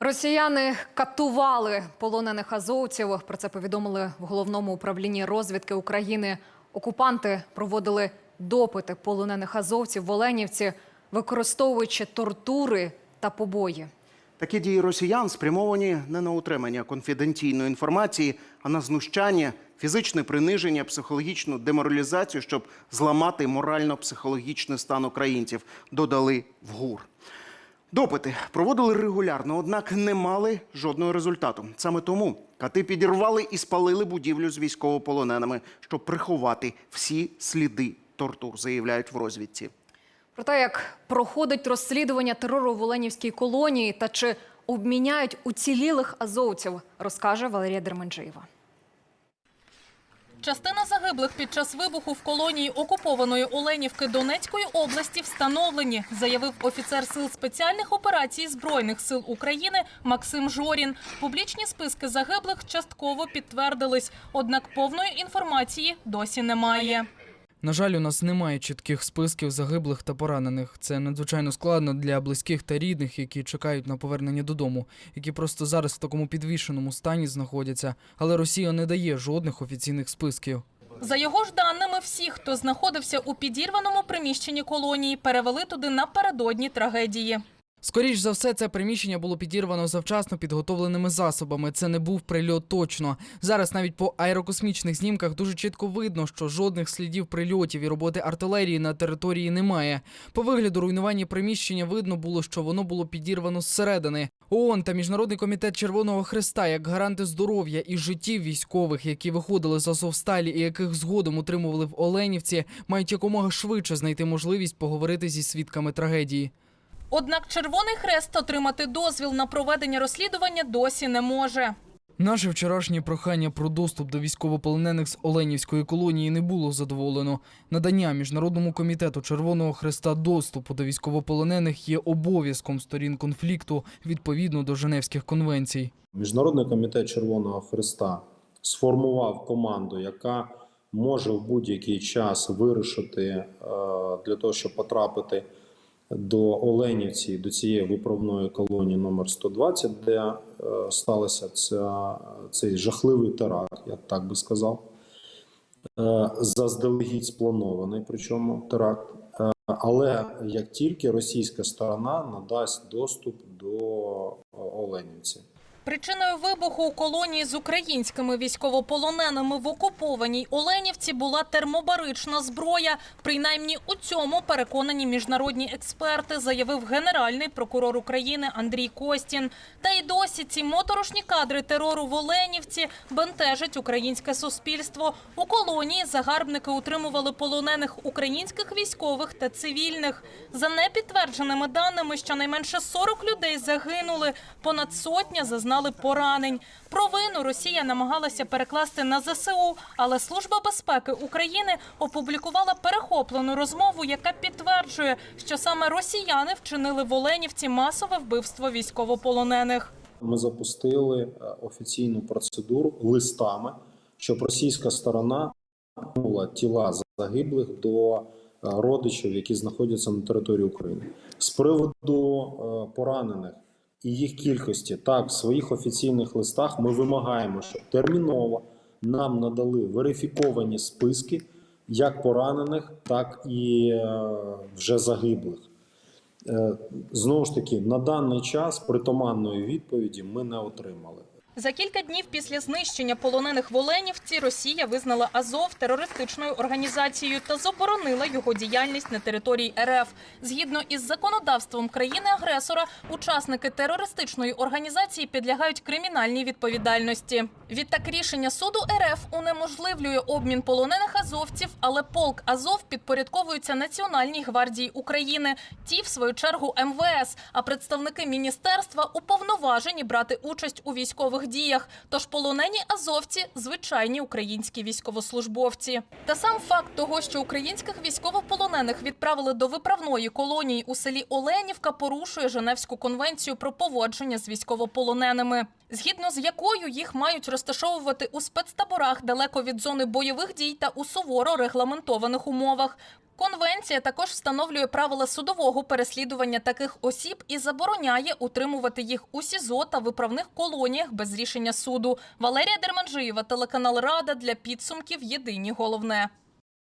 Росіяни катували полонених азовців. Про це повідомили в головному управлінні розвідки України. Окупанти проводили допити полонених азовців в Оленівці, використовуючи тортури та побої. Такі дії росіян спрямовані не на утримання конфіденційної інформації, а на знущання, фізичне приниження, психологічну деморалізацію, щоб зламати морально-психологічний стан українців, додали в ГУР. Допити проводили регулярно, однак не мали жодного результату. Саме тому кати підірвали і спалили будівлю з військовополоненими, щоб приховати всі сліди тортур, заявляють в розвідці. Про те, як проходить розслідування терору в Оленівській колонії та чи обміняють уцілілих азовців, розкаже Валерія Дерменджиєва. Частина загиблих під час вибуху в колонії окупованої Оленівки Донецької області встановлені, заявив офіцер сил спеціальних операцій збройних сил України Максим Жорін. Публічні списки загиблих частково підтвердились, однак повної інформації досі немає. На жаль, у нас немає чітких списків загиблих та поранених. Це надзвичайно складно для близьких та рідних, які чекають на повернення додому, які просто зараз в такому підвішеному стані знаходяться. Але Росія не дає жодних офіційних списків. За його ж даними, всі, хто знаходився у підірваному приміщенні колонії, перевели туди напередодні трагедії. Скоріш за все, це приміщення було підірвано завчасно підготовленими засобами. Це не був прильот точно. Зараз навіть по аерокосмічних знімках дуже чітко видно, що жодних слідів прильотів і роботи артилерії на території немає. По вигляду руйнування приміщення видно було, що воно було підірвано зсередини. ООН та Міжнародний комітет Червоного Христа як гаранти здоров'я і життів військових, які виходили з Азовсталі і яких згодом утримували в Оленівці, мають якомога швидше знайти можливість поговорити зі свідками трагедії. Однак Червоний Хрест отримати дозвіл на проведення розслідування досі не може. Наше вчорашнє прохання про доступ до військовополонених з Оленівської колонії не було задоволено. Надання міжнародному комітету Червоного Хреста доступу до військовополонених є обов'язком сторін конфлікту відповідно до Женевських конвенцій. Міжнародний комітет Червоного Христа сформував команду, яка може в будь-який час вирушити е, для того, щоб потрапити до Оленівці, до цієї виправної колонії номер 120, де е, сталося ця, цей жахливий теракт, я так би сказав. Е, Заздалегідь спланований, причому теракт. Е, Але як тільки російська сторона надасть доступ до Оленівці. Причиною вибуху у колонії з українськими військовополоненими в окупованій Оленівці була термобарична зброя. Принаймні у цьому переконані міжнародні експерти, заявив генеральний прокурор України Андрій Костін. Та й досі ці моторошні кадри терору в Оленівці бентежать українське суспільство. У колонії загарбники утримували полонених українських військових та цивільних. За непідтвердженими даними, щонайменше 40 людей загинули, понад сотня зазнали поранень. Провину Росія намагалася перекласти на ЗСУ, але Служба безпеки України опублікувала перехоплену розмову, яка підтверджує, що саме росіяни вчинили в Оленівці масове вбивство військовополонених. Ми запустили е, офіційну процедуру листами, щоб російська сторона повернула тіла загиблих до е, родичів, які знаходяться на території України. З приводу е, поранених і їх кількості, так в своїх офіційних листах ми вимагаємо, щоб терміново нам надали верифіковані списки як поранених, так і е, вже загиблих. Е, Знову ж таки, на даний час притаманної відповіді ми не отримали. За кілька днів після знищення полонених в Оленівці Росія визнала Азов терористичною організацією та заборонила його діяльність на території РФ. Згідно із законодавством країни-агресора, учасники терористичної організації підлягають кримінальній відповідальності. Відтак рішення суду РФ унеможливлює обмін полонених азовців, але полк Азов підпорядковується Національній гвардії України. Ті, в свою чергу, МВС. А представники міністерства уповноважені брати участь у військових діях. Тож полонені азовці звичайні українські військовослужбовці. Та сам факт того, що українських військовополонених відправили до виправної колонії у селі Оленівка, порушує Женевську конвенцію про поводження з військовополоненими. згідно з якою їх мають розташовувати у спецтаборах далеко від зони бойових дій та у суворо регламентованих умовах. Конвенція також встановлює правила судового переслідування таких осіб і забороняє утримувати їх у СІЗО та виправних колоніях без рішення суду. Валерія Дерманжиєва, телеканал Рада для підсумків. Єдині головне.